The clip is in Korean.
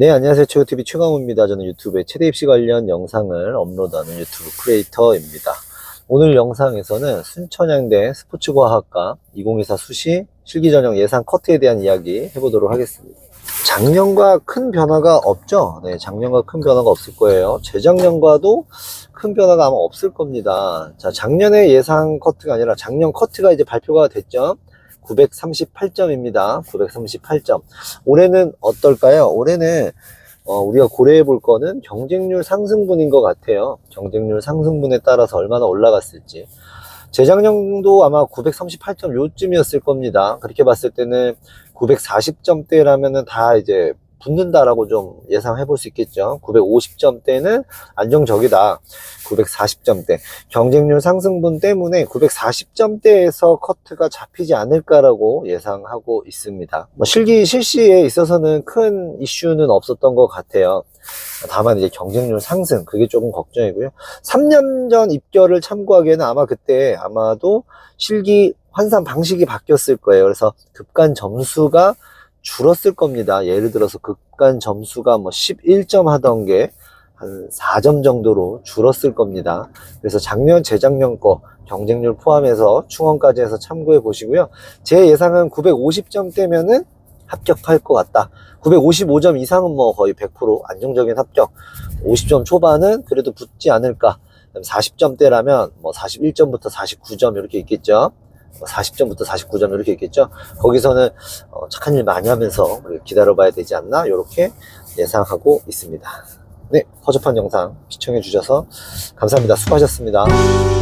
네, 안녕하세요. 최고TV 최강우입니다. 저는 유튜브에 최대 입시 관련 영상을 업로드하는 유튜브 크리에이터입니다. 오늘 영상에서는 순천향대 스포츠과학과 2024 수시 실기전형 예상 커트에 대한 이야기 해보도록 하겠습니다. 작년과 큰 변화가 없죠? 네, 작년과 큰 변화가 없을 거예요. 재작년과도 큰 변화가 아마 없을 겁니다. 자, 작년에 예상 커트가 아니라 작년 커트가 이제 발표가 됐죠? 938점입니다. 938점. 올해는 어떨까요? 올해는 어, 우리가 고려해 볼 거는 경쟁률 상승분인 것 같아요. 경쟁률 상승분에 따라서 얼마나 올라갔을지. 재작년도 아마 938점 요쯤이었을 겁니다. 그렇게 봤을 때는 940점대라면은 다 이제 붙는다라고 좀 예상해 볼 수 있겠죠. 950점대는 안정적이다. 940점대. 경쟁률 상승분 때문에 940점대에서 커트가 잡히지 않을까라고 예상하고 있습니다. 뭐 실기 실시에 있어서는 큰 이슈는 없었던 것 같아요. 다만 이제 경쟁률 상승 그게 조금 걱정이고요. 3년 전 입결을 참고하기에는 아마 그때 아마도 실기 환산 방식이 바뀌었을 거예요. 그래서 급간 점수가 줄었을 겁니다. 예를 들어서 급간 점수가 뭐 11점 하던 게 한 4점 정도로 줄었을 겁니다. 그래서 작년, 재작년 거 경쟁률 포함해서 충원까지 해서 참고해 보시고요. 제 예상은 950점대면은 합격할 것 같다. 955점 이상은 뭐 거의 100% 안정적인 합격. 50점 초반은 그래도 붙지 않을까. 40점대라면 뭐 41점부터 49점 이렇게 있겠죠. 40점부터 49점 이렇게 있겠죠. 거기서는 어, 착한 일 많이 하면서 기다려봐야 되지 않나 이렇게 예상하고 있습니다. 네, 허접한 영상 시청해 주셔서 감사합니다. 수고하셨습니다.